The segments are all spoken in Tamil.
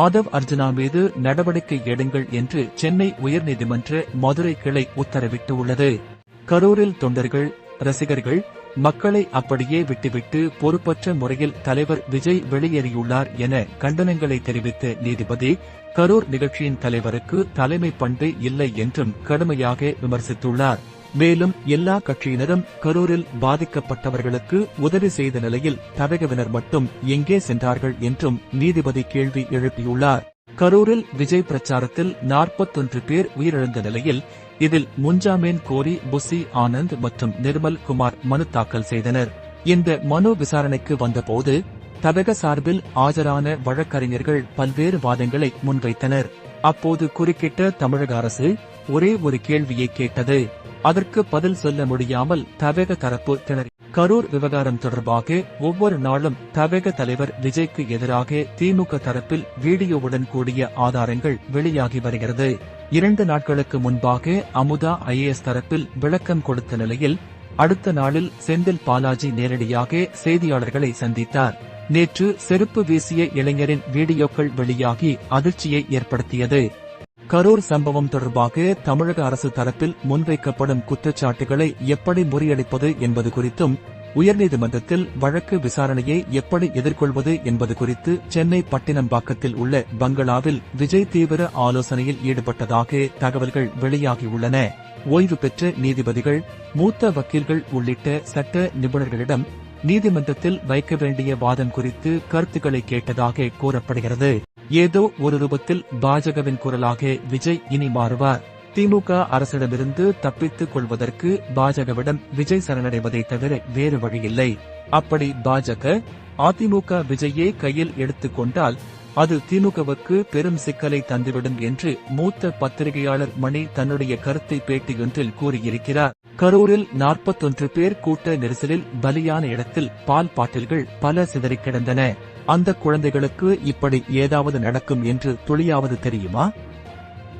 ஆதவ் அர்ஜுனா மீது நடவடிக்கை எடுங்கள் என்று சென்னை உயர்நீதிமன்ற மதுரை கிளை உத்தரவிட்டுள்ளது. கரூரில் தொண்டர்கள் ரசிகர்கள் மக்களை அப்படியே விட்டுவிட்டு பொறுப்பற்ற முறையில் தலைவர் விஜய் வெளியேறியுள்ளார் என கண்டனங்களை தெரிவித்த நீதிபதி கரூர் நிகழ்ச்சியின் தலைவருக்கு தலைமை பண்பு இல்லை என்றும் கடுமையாக விமர்சித்துள்ளார். மேலும் எல்லா கட்சியினரும் கரூரில் பாதிக்கப்பட்டவர்களுக்கு உதவி செய்த நிலையில் தவகவினர் மட்டும் எங்கே சென்றார்கள் என்றும் நீதிபதி கேள்வி எழுப்பியுள்ளார். கரூரில் விஜய் பிரச்சாரத்தில் நாற்பத்தொன்று பேர் உயிரிழந்த நிலையில் இதில் முன்ஜாமீன் கோரி புசி ஆனந்த் மற்றும் நிர்மல் குமார் மனு தாக்கல் செய்தனர். இந்த மனு விசாரணைக்கு வந்தபோது தவக சார்பில் ஆஜரான வழக்கறிஞர்கள் பல்வேறு வாதங்களை முன்வைத்தனர். அப்போது குறுக்கிட்ட தமிழக அரசு ஒரே ஒரு கேள்வியை கேட்டது. அதற்கு பதில் சொல்ல முடியாமல் தவேக தரப்பு திணறி. கரூர் விவகாரம் தொடர்பாக ஒவ்வொரு நாளும் தவேக தலைவர் விஜய்க்கு எதிராக திமுக தரப்பில் வீடியோவுடன் கூடிய ஆதாரங்கள் வெளியாகி வருகிறது. இரண்டு நாட்களுக்கு முன்பாக அமுதா ஐஏஎஸ் தரப்பில் விளக்கம் கொடுத்த நிலையில் அடுத்த நாளில் செந்தில் பாலாஜி நேரடியாக செய்தியாளர்களை சந்தித்தார். நேற்று செருப்பு வீசிய இளைஞரின் வீடியோக்கள் வெளியாகி அதிர்ச்சியை ஏற்படுத்தியது. கரூர் சம்பவம் தொடர்பாக தமிழக அரசு தரப்பில் முன்வைக்கப்படும் குற்றச்சாட்டுகளை எப்படி முறியடிப்பது என்பது குறித்தும் உயர்நீதிமன்றத்தில் வழக்கு விசாரணையை எப்படி எதிர்கொள்வது என்பது குறித்து சென்னை பட்டினம்பாக்கத்தில் உள்ள பங்களாவில் விஜய் தீவிர ஆலோசனையில் ஈடுபட்டதாக தகவல்கள் வெளியாகியுள்ளன. ஓய்வு பெற்ற நீதிபதிகள் மூத்த வக்கீல்கள் உள்ளிட்ட சட்ட நிபுணர்களிடம் நீதிமன்றத்தில் வைக்க வேண்டிய வாதம் குறித்து கருத்துக்களை கேட்டதாக கூறப்படுகிறது. ஏதோ ஒரு ரூபத்தில் பாஜகவின் குரலாக விஜய் இனி மாறுவார். திமுக அரசிடமிருந்து தப்பித்துக் கொள்வதற்கு பாஜகவிடம் விஜய் சரணடைவதை தவிர வேறு வழியில்லை. அப்படி பாஜக அதிமுக விஜயே கையில் எடுத்துக்கொண்டால் அது திமுகவுக்கு பெரும் சிக்கலை தந்துவிடும் என்று மூத்த பத்திரிகையாளர் மணி தன்னுடைய கருத்தை பேட்டியொன்றில் கூறியிருக்கிறார். கரூரில் நாற்பத்தொன்று பேர் கூட்ட நெரிசலில் பலியான இடத்தில் பால் பாட்டில்கள் பல சிதறிக் கிடந்தன. அந்த குழந்தைகளுக்கு இப்படி ஏதாவது நடக்கும் என்று துளியாவது தெரியுமா?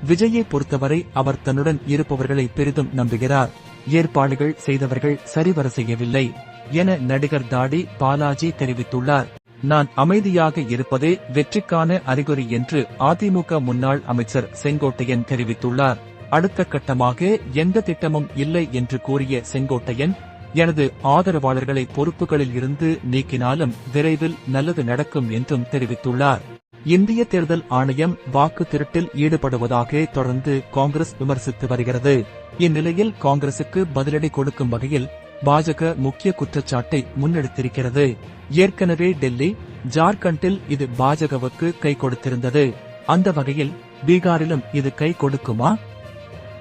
விஜயை பொறுத்தவரை அவர் தன்னுடன் இருப்பவர்களை பெரிதும் நம்புகிறார். ஏற்பாடுகள் செய்தவர்கள் சரிவர செய்யவில்லை என நடிகர் தாடி பாலாஜி தெரிவித்துள்ளார். நான் அமைதியாக இருப்பதே வெற்றிக்கான அறிகுறி என்று அதிமுக முன்னாள் அமைச்சர் செங்கோட்டையன் தெரிவித்துள்ளார். அடுத்த கட்டமாக எந்த திட்டமும் இல்லை என்று கூறிய செங்கோட்டையன் எனது ஆதரவாளர்களை பொறுப்புகளில் இருந்து நீக்கினாலும் விரைவில் நல்லது நடக்கும் என்றும் தெரிவித்துள்ளார். இந்திய தேர்தல் ஆணையம் வாக்கு திருட்டில் ஈடுபடுவதாக தொடர்ந்து காங்கிரஸ் விமர்சித்து வருகிறது. இந்நிலையில் காங்கிரசுக்கு பதிலடி கொடுக்கும் வகையில் பாஜக முக்கிய குற்றச்சாட்டை முன்னெடுத்திருக்கிறது. ஏற்கனவே டெல்லி ஜார்க்கண்டில் இது பாஜகவுக்கு கை கொடுத்திருந்தது. அந்த வகையில் பீகாரிலும் இது கை கொடுக்குமா?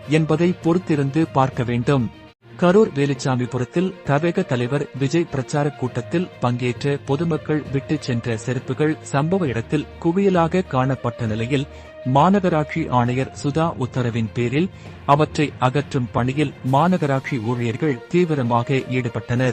என்பதை பொறுத்திருந்து பார்க்க வேண்டும். கரூர் வேலுச்சாமிபுரத்தில் தவேக தலைவர் விஜய் பிரச்சார கூட்டத்தில் பங்கேற்ற பொதுமக்கள் விட்டுச் சென்ற செருப்புகள் சம்பவ இடத்தில் குவியலாக காணப்பட்ட நிலையில் மாநகராட்சி ஆணையர் சுதா உத்தரவின் பேரில் அவற்றை அகற்றும் பணியில் மாநகராட்சி ஊழியர்கள் தீவிரமாக ஈடுபட்டனர்.